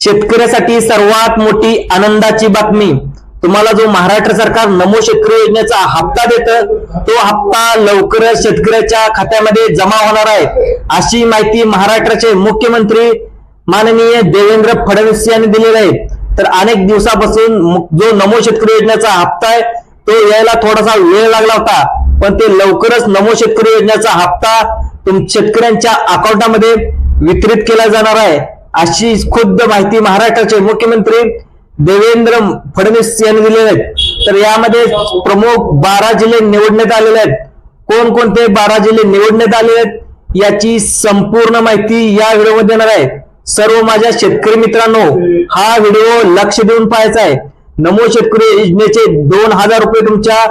शेतकऱ्यासाठी सर्वात मोठी आनंदाची बातमी. तुम्हाला जो महाराष्ट्र सरकार नमो शेतकरी योजनेचा हप्ता देतं तो हप्ता लवकरच शेतकऱ्याच्या खात्यामध्ये जमा होणार आहे. अशी माहिती महाराष्ट्राचे मुख्यमंत्री माननीय देवेंद्र फडणवीस यांनी दिलेली आहे. तर अनेक दिवसापासून जो नमो शेतकरी योजनेचा हप्ता आहे तो यायला थोडासा वेळ लागला होता. पण ते लवकरच नमो शेतकरी योजनेचा हप्ता तुम शेतकऱ्यांच्या अकाउंटामध्ये वितरित केला जाणार आहे. अशी खुद्द माहिती महाराष्ट्राचे मुख्यमंत्री देवेंद्र फडणवीस यांनी दिलेले आहेत. तर यामध्ये प्रमुख बारा जिल्हे निवडण्यात आलेले आहेत. कोणकोणते बारा जिल्हे निवडण्यात आलेले आहेत याची संपूर्ण माहिती या व्हिडिओमध्ये देणार आहे. सर्व माझ्या शेतकरी मित्रांनो हा व्हिडिओ लक्ष देऊन पाहायचा आहे. नमो शेतकरी योजनेचे दोन हजार रुपये तुमच्या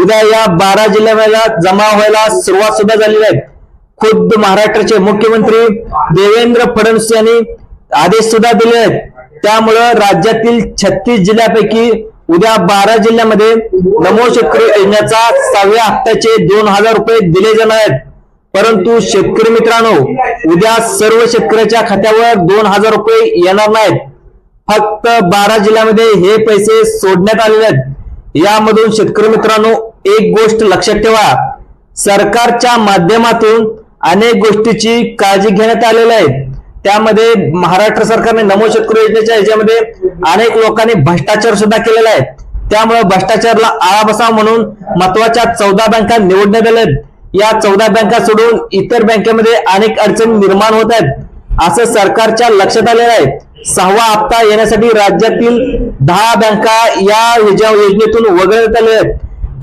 उद्या या बारा जिल्ह्याला जमा व्हायला सुरुवात सुद्धा झालेली आहे. खुद्द महाराष्ट्राचे मुख्यमंत्री देवेंद्र फडणवीस यांनी आदेश सुद्धा दिले आहेत. त्यामुळं राज्यातील छत्तीस जिल्ह्यापैकी उद्या बारा जिल्ह्यामध्ये नमो शेतकरी योजनेचा सहाव्या हप्त्याचे दोन हजार रुपये दिले जाणार आहेत. परंतु शेतकरी मित्रांनो उद्या सर्व शेतकऱ्याच्या खात्यावर दोन हजार रुपये येणार नाहीत. फक्त बारा जिल्ह्यामध्ये हे पैसे सोडण्यात आलेले आहेत. यामधून शेतकरी मित्रांनो एक गोष्ट लक्षात ठेवा. सरकारच्या माध्यमातून अनेक गोष्टीची काळजी घेण्यात आलेली आहे. त्यामध्ये महाराष्ट्र सरकारने नमो शेतकरी योजनेच्या ह्याच्यामध्ये अनेक लोकांनी भ्रष्टाचार सुद्धा केलेला आहे. त्यामुळे भ्रष्टाचारला आळा बसा म्हणून महत्त्वाच्या चौदा बँका निवडण्यात आल्या आहेत. या चौदा बँका सोडून इतर बँकेमध्ये अनेक अडचणी निर्माण होत आहेत. असं सरकारच्या लक्षात आलेलं आहे. सहावा हप्ता येण्यासाठी राज्यातील दहा बँका या योजनेतून वगळण्यात आलेल्या आहेत.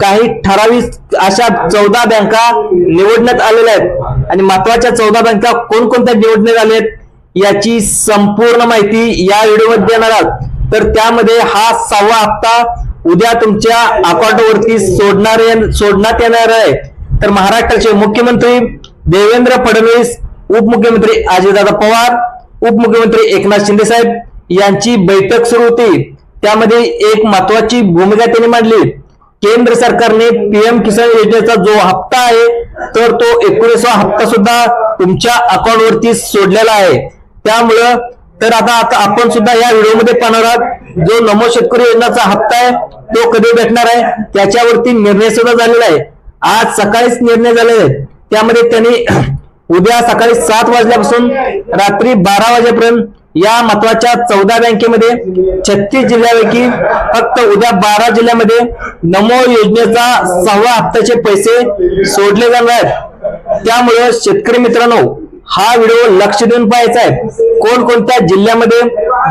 काही ठराविक अशा चौदा बँका निवडण्यात आलेल्या आहेत. आणि महत्त्वाच्या चौदा बँका कोणकोणत्या निवडण्यात आल्या आहेत याची संपूर्ण माहिती या व्हिडिओमध्ये देणार आहोत. तर त्यामध्ये हा सहावा हप्ता उद्या तुमच्या अकाउंटवरती सोडणार सोडण्यात येणार आहे. तर महाराष्ट्राचे मुख्यमंत्री देवेंद्र फडणवीस उपमुख्यमंत्री अजितदादा पवार उपमुख्यमंत्री एकनाथ शिंदे साहेब यांची बैठक सुरू होती. त्यामध्ये एक महत्वाची भूमिका त्यांनी मांडली. केंद्र सरकारने पीएम किसान योजनेचा जो हप्ता आहे तर तो एकोणीसवा हप्ता सुद्धा तुमच्या अकाउंटवरती सोडलेला आहे. त्यामुळं तर आता आता आपण सुद्धा या व्हिडिओमध्ये पाहणार आहोत जो नमो शेतकरी योजनेचा हप्ता आहे तो कधी भेटणार आहे त्याच्यावरती निर्णय सुद्धा झालेला आहे. आज सकाळीच निर्णय झालेला आहे. त्यामध्ये त्यांनी उद्या सकाळी सात वाजल्यापासून रात्री बारा वाजेपर्यंत या महत्त्वाच्या चौदा बँकेमध्ये छत्तीस जिल्ह्यापैकी फक्त उद्या बारा जिल्ह्यामध्ये नमो योजनेचा सहावा हप्त्याचे पैसे सोडले जाणार आहेत. त्यामुळे शेतकरी मित्रांनो हा व्हिडिओ लक्ष देऊन पाहायचा आहे. कोणकोणत्या जिल्ह्यामध्ये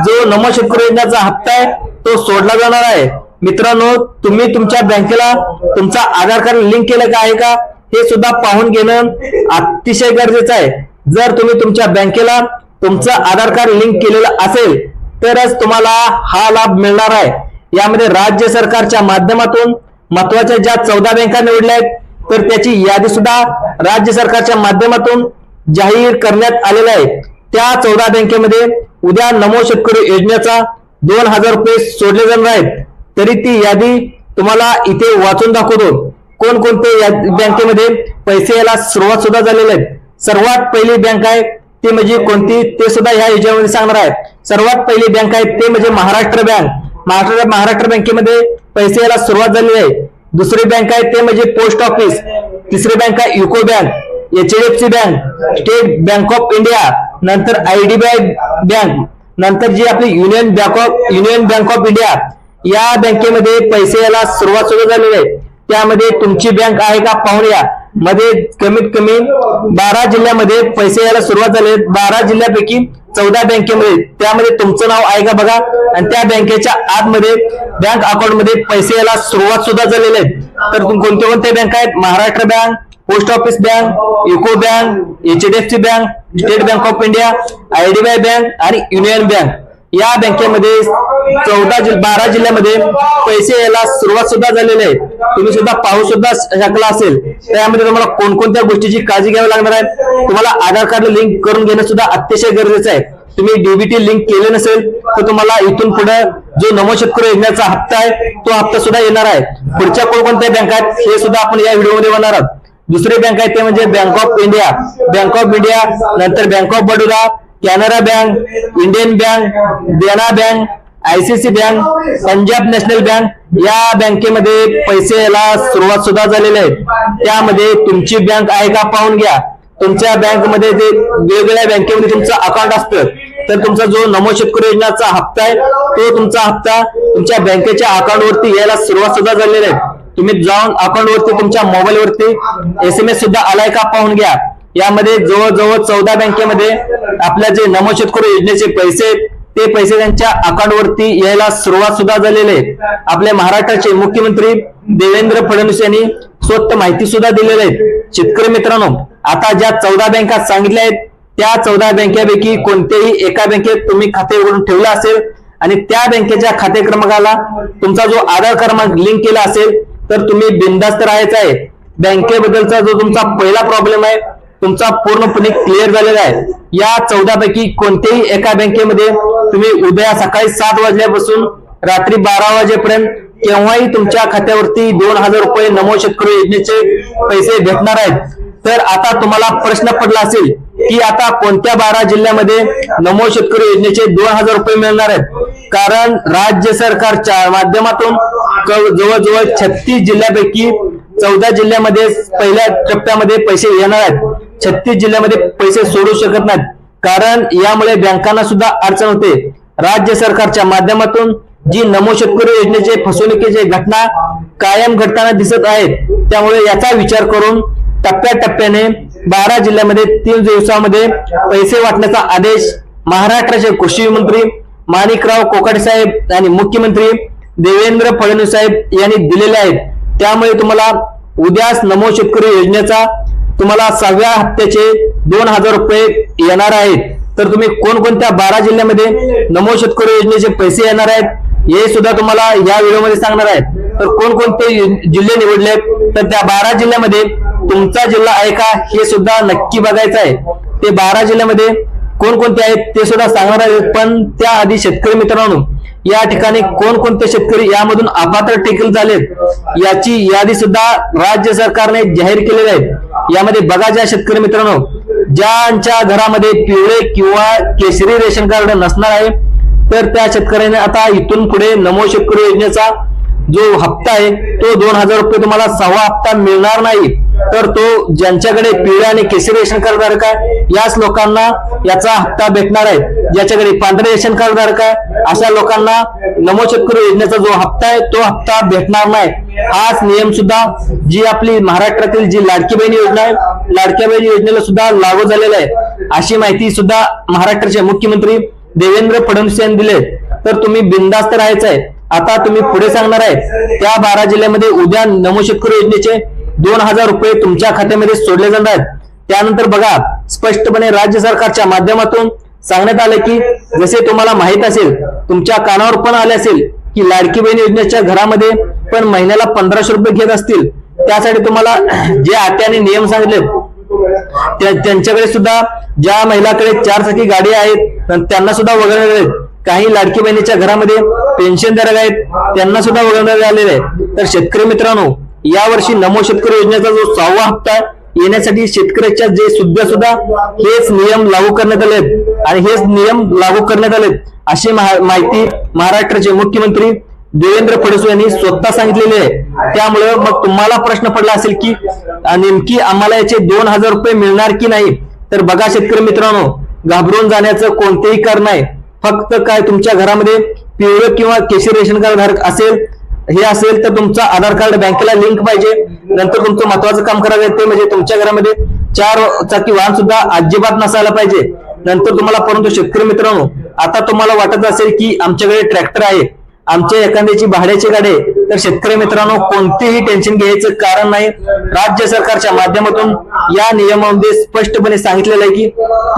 जो नमो शेतकरी योजनेचा हप्ता आहे तो सोडला जाणार आहे? मित्रांनो तुम्ही तुमच्या बँकेला तुमचा आधार कार्ड लिंक केलं का आहे का? हे सुद्धा पाहून घेणं अतिशय गरजेचं आहे. जर तुम्ही तुमच्या बँकेला तुमचं आधार कार्ड लिंक केलेलं असेल तरच तुम्हाला हा लाभ मिळणार आहे. यामध्ये राज्य सरकारच्या माध्यमातून महत्त्वाच्या ज्या चौदा बँका निवडल्या आहेत तर त्याची यादी सुद्धा राज्य सरकारच्या माध्यमातून जाहीर करण्यात आलेला आहे त्या चौदा बँकेमध्ये उद्या नमो शेतकरी योजनेचा दोन हजार रुपये सोडले जाणार आहेत. तरी ती यादी तुम्हाला इथे वाचून दाखवतो. कोणकोणते या बँकेमध्ये पैसे यायला सुरुवात सुद्धा झालेली आहे सर्वात पहिली बँक आहे ती म्हणजे कोणती? ते सुद्धा ह्या योजनेमध्ये सांगणार आहे सर्वात पहिली बँक आहे ते म्हणजे महाराष्ट्र बँक. महाराष्ट्र महाराष्ट्र बँकेमध्ये पैसे यायला सुरुवात झालेली आहे. दुसरी बँक आहे ते म्हणजे पोस्ट ऑफिस. तिसरी बँक आहे UCO bank. H D F C bank state bank of India नंतर I D B I bank नंतर जी आपली union bank of union bank of India या बँकेमध्ये पैसे यायला सुरुवात सुद्धा झालेली आहे. त्यामध्ये तुमची बँक आहे का पाहून या. मध्ये कमीत कमी बारा जिल्ह्यामध्ये पैसे यायला सुरुवात झाली बारा जिल्ह्यापैकी चौदा बँकेमध्ये. त्यामध्ये तुमचं नाव आहे का बघा. आणि त्या बँकेच्या आतमध्ये बँक अकाउंटमध्ये पैसे यायला सुरुवात सुद्धा झालेले आहेत तर कोणत्या कोणते कोणते बँक आहेत? Maharashtra bank post office bank UCO bank H D F C bank state bank of India I D B I bank आणि युनियन बँक या बँकेमध्ये चौदा जिल्ह बारा जिल्ह्यामध्ये पैसे यायला सुरुवात सुद्धा झालेली आहे. तुम्ही सुद्धा पाहू सुद्धा शकला असेल. त्यामध्ये तुम्हाला कोणकोणत्या गोष्टीची काळजी घ्यावी लागणार आहे? तुम्हाला आधार कार्ड लिंक करून घेणं सुद्धा अतिशय गरजेचं आहे. तुम्ही डीबीटी लिंक केले नसेल तर तुम्हाला इथून पुढे जो नमो शेतकरी योजनेचा हप्ता आहे तो हप्ता सुद्धा येणार आहे. पुढच्या कोणकोणत्या बँक आहेत हे सुद्धा आपण या व्हिडिओमध्ये बनणार आहोत. दुसरी बँक आहे ते म्हणजे bank of India bank of India नंतर bank of Baroda Canara bank Indian bank Dena bank ICC bank Punjab national bank या बँकेमध्ये पैसे यायला सुरुवात सुद्धा झालेली आहे. त्यामध्ये तुमची बँक आहे का पाहून घ्या. तुमच्या बँकमध्ये जे वेगवेगळ्या बँकेमध्ये तुमचं अकाउंट असतं तर तुमचा जो नमो शेतकरी योजनाचा हप्ता आहे तो तुमचा हप्ता तुमच्या बँकेच्या अकाउंटवरती यायला सुरुवात सुद्धा झालेली आहे. तुम्ही जाऊन अकाउंट वरती तुमच्या मोबाईल वरती एस एम एस सुद्धा आलाय का पाहून घ्या. यामध्ये जवळजवळ चौदा बँकेमध्ये आपल्या जे नमो शेतकरी योजनेचे पैसे ते पैसे त्यांच्या अकाउंट वरती यायला सुरुवात सुद्धा झालेले आहे. आपल्या महाराष्ट्राचे मुख्यमंत्री देवेंद्र फडणवीस यांनी स्वतः माहिती सुद्धा दिलेली आहे. शेतकरी मित्रांनो आता ज्या चौदा बँका सांगितल्या आहेत त्या चौदा बँकेपैकी कोणत्याही एका बँकेत तुम्ही खाते उघडून ठेवलं असेल आणि त्या बँकेच्या खाते क्रमांकाला तुमचा जो आधार क्रमांक लिंक केला असेल तर तुम्ही बिंदास्त राहायचं आहे. बँकेबद्दलचा जो तुमचा पहिला प्रॉब्लेम आहे तुमचा पूर्णपणे क्लिअर झालेला आहे. या चौदा पैकी कोणत्याही एका बँकेमध्ये तुम्ही उद्या सकाळी सात वाजल्यापासून रात्री बारा वाजेपर्यंत केव्हाही तुमच्या खात्यावरती दोन हजार रुपये नमो शेतकरी योजनेचे पैसे भेटणार आहेत. तर आता तुम्हाला प्रश्न पडला असेल की आता कोणत्या बारा जिल्ह्यामध्ये नमो शेतकरी योजनेचे दोन हजार रुपये मिळणार आहेत? कारण राज्य सरकारच्या माध्यमातून जवळजवळ छत्तीस जिल्ह्यापैकी चौदा जिल्ह्यामध्ये पहिल्या टप्प्यामध्ये पैसे येणार आहेत. छत्तीस जिल्ह्यामध्ये पैसे सोडू शकत नाहीत. कारण यामुळे बँकांना सुद्धा अडचण होते. राज्य सरकारच्या माध्यमातून जी नमो शेतकरी योजनेचे फसवणुकीचे घटना कायम घडताना दिसत आहेत त्यामुळे याचा विचार करून टप्प्याटप्प्याने बारा जिल्ह्यामध्ये तीन दिवसामध्ये पैसे वाटण्याचा आदेश महाराष्ट्राचे कृषी मंत्री माणिकराव कोकाटे साहेब आणि मुख्यमंत्री देवेंद्र फडणवीस साहेब यांनी दिलेले आहेत. त्यामुळे तुम्हाला उद्याच नमो शेतकरी योजनेचा तुम्हाला सहाव्या हप्त्याचे दोन हजार रुपये येणार आहेत. तर तुम्ही कोणकोणत्या बारा जिल्ह्यामध्ये नमो शेतकरी योजनेचे पैसे येणार आहेत हे सुद्धा तुम्हाला या व्हिडिओमध्ये सांगणार आहेत. तर कोणकोणते जिल्हे निवडले आहेत तर त्या बारा जिल्ह्यामध्ये तुमचा जिल्हा आहे का हे सुद्धा नक्की बघायचं आहे. ते बारा जिल्ह्यामध्ये कोणकोणते आहेत ते सुद्धा सांगणार आहेत पण त्याआधी शेतकरी मित्रांनो या ठिकाणी कोणकोणते शेतकरी यामधून अपात्र टिकल झालेत याची यादी सुद्धा राज्य सरकारने जाहीर केलेली आहे. यामध्ये बघा ज्या शेतकरी मित्रांनो ज्यांच्या घरामध्ये पिवळे किंवा केशरी रेशन कार्ड नसणार आहे तर त्या शेतकऱ्याने आता इथून पुढे नमो शेतकरी योजनेचा जो हप्ता आहे तो दोन हजार रुपये तुम्हाला सहावा हप्ता मिळणार नाही. तर तो ज्यांच्याकडे पिवळे आणि केसरी रेशन कार्ड धारक आहे याच लोकांना याचा हप्ता भेटणार आहे. ज्याच्याकडे पांढरे रेशन कार्ड धारक आहे अशा लोकांना नमो शेतकरी योजनेचा जो हप्ता आहे तो हप्ता भेटणार नाही. हाच नियम सुद्धा जी आपली महाराष्ट्रातील जी लाडकी बहीण योजना आहे लाडक्या बहीण योजनेला सुद्धा लागू झालेला आहे. अशी माहिती सुद्धा महाराष्ट्राचे मुख्यमंत्री देवेंद्र फडणवीस यांनी दिले तर तुम्ही बिंदास्त राहायचं आहे. आता तुम्ही पुढे सांगणार आहे त्या बारा जिल्ह्यामध्ये उद्या नमो शेतकरी योजनेचे दोन हजार रुपये तुमच्या खात्यामध्ये सोडले जाणार. आहेत त्यानंतर बघा स्पष्टपणे राज्य सरकारच्या माध्यमातून सांगण्यात आलं की जसे तुम्हाला माहीत असेल तुमच्या कानावर पण आले असेल की लाडकी बहीण योजनेच्या घरामध्ये पण महिन्याला पंधराशे रुपये घेत असतील. त्यासाठी तुम्हाला जे आत्याने नियम सांगितले त्या- त्यांच्याकडे सुद्धा ज्या महिलाकडे चार चाकी गाडी आहेत त्यांना सुद्धा वगळण्यात आहेत काही लाडकी बहिणीच्या घरामध्ये पेन्शन धारक आहेत त्यांना सुद्धा वगळण्यात आलेले. आहे तर शेतकरी मित्रांनो यावर्षी नमो शेतकरी योजनेचा जो सहावा हप्ता येण्यासाठी शेतकऱ्याच्या जे सुद्धा सुद्धा हेच नियम लागू करण्यात आले आणि हेच नियम लागू करण्यात आलेत अशी माहिती महाराष्ट्राचे मुख्यमंत्री देवेंद्र फडणवीस यांनी स्वतः सांगितलेली आहे. त्यामुळे मग तुम्हाला प्रश्न पडला असेल की नेमकी आम्हाला याचे दोन हजार रुपये मिळणार की नाही? तर बघा शेतकरी मित्रांनो घाबरून जाण्याचं कोणतेही कारण नाही. फक्त काय तुमच्या घरामध्ये पिवळं किंवा केशरी रेशन कार्ड धारक असेल हे असेल तर तुमचा आधार कार्ड बँकेला लिंक पाहिजे. नंतर तुमचं महत्वाचं काम करायचं ते म्हणजे तुमच्या घरामध्ये चार चाकी वाहन सुद्धा अजिबात नसायला पाहिजे. नंतर तुम्हाला परंतु शेतकरी मित्रांनो आता तुम्हाला वाटत असेल की आमच्याकडे ट्रॅक्टर आहे आमच्या एखाद्याची भाड्याची गाडी आहे, तर शेतकरी मित्रांनो कोणतेही टेन्शन घ्यायचं कारण नाही. राज्य सरकारच्या माध्यमातून या नियमामध्ये स्पष्टपणे सांगितलेलं आहे की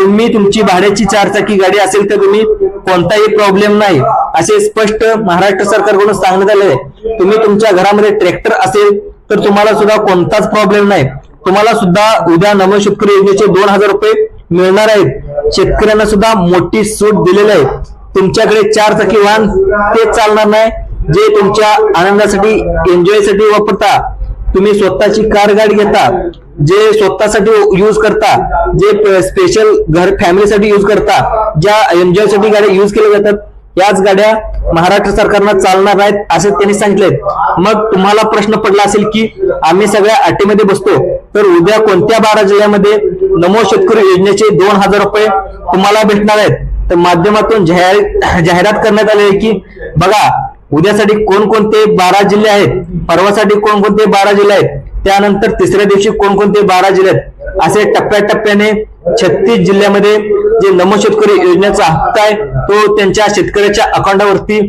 तुम्ही तुमची भाड्याची चारचाकी गाडी असेल तर तुम्ही कोणताही प्रॉब्लेम नाही. असे स्पष्ट महाराष्ट्र सरकारकडून सांगण्यात आले आहे. तुम्ही तुमच्या घरामध्ये ट्रॅक्टर असेल तर तुम्हाला सुद्धा कोणताच प्रॉब्लेम नाही. तुम्हाला सुद्धा उद्या नमो शेतकरी योजनेचे दोन हजार रुपये मिळणार आहेत. शेतकऱ्यांना सुद्धा मोठी सूट दिलेली आहे. तुमच्याकडे चार चाकी वाहन ते चालणार नाही. जे तुमच्या आनंदासाठी एन्जॉयसाठी वापरता. तुम्ही स्वतःची कार गाडी घेता. जे स्वतःसाठी यूज करता जे स्पेशल घर फॅमिलीसाठी यूज करता ज्या एन्जॉयसाठी गाड्या यूज केल्या जातात याच गाड्या महाराष्ट्र सरकारनं चालणार नाहीत असे त्यांनी सांगितले मग तुम्हाला प्रश्न पडला असेल की आम्ही सगळ्या अटीमध्ये बसतो तर उद्या कोणत्या बारा जिल्ह्यामध्ये नमो शेतकरी योजनेचे दोन हजार रुपये तुम्हाला भेटणार आहेत? तर माध्यमातून जाहीर जाहिरात करण्यात आली आहे की बघा उद्यासाठी कोणकोणते बारा जिल्हे आहेत? परवासाठी कोणकोणते बारा जिल्हे आहेत? त्यानंतर तिसऱ्या दिवशी कोणकोणते बारा जिल्ह्यात आहेत? असे टप्प्याटप्प्याने छत्तीस जिल्ह्यामध्ये जे नमो शेतकरी योजनेचा हप्ता आहे तो त्यांच्या शेतकऱ्याच्या अकाउंटावरती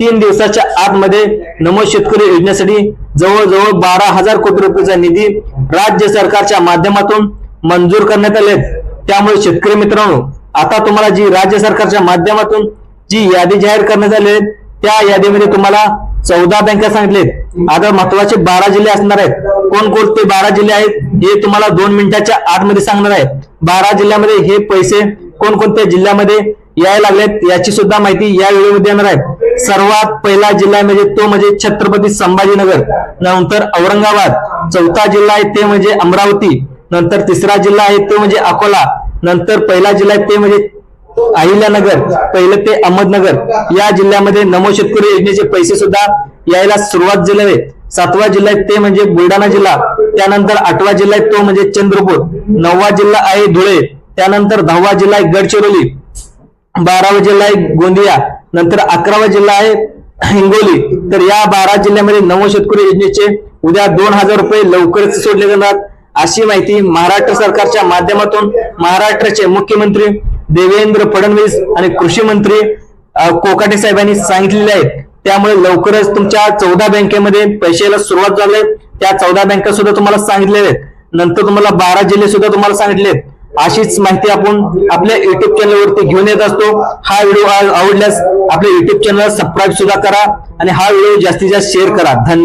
तीन दिवसाच्या आतमध्ये नमो शेतकरी योजनेसाठी जवळजवळ बारा हजार कोटी रुपयाचा निधी राज्य सरकारच्या माध्यमातून मंजूर करण्यात आले त्यामुळे शेतकरी मित्रांनो आता तुम्हाला जी राज्य सरकारच्या माध्यमातून जी यादी जाहीर करण्यात आली त्या यादीमध्ये तुम्हाला चौदा बँका सांगितलेत. आता महत्त्वाचे बारा जिल्हे असणार आहेत. कोणकोणते बारा जिल्हे आहेत हे तुम्हाला दोन मिनिटाच्या आतमध्ये सांगणार आहे. बारा जिल्ह्यामध्ये हे पैसे कोणकोणत्या जिल्ह्यामध्ये यायला लागलेत याची सुद्धा माहिती या व्हिडिओमध्ये येणार आहे. सर्वात पहिला जिल्हा म्हणजे तो म्हणजे छत्रपती संभाजीनगर. नंतर औरंगाबाद. चौथा जिल्हा आहे ते म्हणजे अमरावती. नंतर तिसरा जिल्हा आहे तो म्हणजे अकोला. नंतर पहिला जिल्हा आहे ते म्हणजे अहिल्यानगर पहिलं ते अहमदनगर. या जिल्ह्यामध्ये नमो शेतकरी योजनेचे पैसे सुद्धा यायला सुरुवात झाली आहे. सातवा जिल्हा आहे ते म्हणजे बुलढाणा जिल्हा. त्यानंतर आठवा जिल्हा आहे तो म्हणजे चंद्रपूर. नववा जिल्हा आहे धुळे. त्यानंतर दहावा जिल्हा आहे गडचिरोली. बारावा जिल्हा आहे गोंदिया. नंतर अकरावा जिल्हा आहे हिंगोली. तर या बारा जिल्ह्यामध्ये नवो शेतकरी योजनेचे उद्या दोन हजार रुपये लवकरच सोडले जाणार. अशी माहिती महाराष्ट्र सरकारच्या माध्यमातून महाराष्ट्राचे मुख्यमंत्री देवेंद्र फडणवीस आणि कृषी मंत्री कोकाटे साहेबांनी सांगितलेले आहे त्यामुळे लवकरच तुमच्या चौदा बँकेमध्ये पैशाला सुरुवात झाली आहे. त्या चौदा बँका सुद्धा तुम्हाला सांगितलेल्या आहेत. नंतर तुम्हाला बारा जिल्हे सुद्धा तुम्हाला सांगितले आहेत. अशीच माहिती आपण आपल्या युट्यूब चॅनलवरती घेऊन येत असतो. हा व्हिडिओ आवडल्यास आपल्या युट्यूब चॅनलला सबस्क्राईब सुद्धा करा आणि हा व्हिडिओ जास्तीत जास्त शेअर करा. धन्यवाद.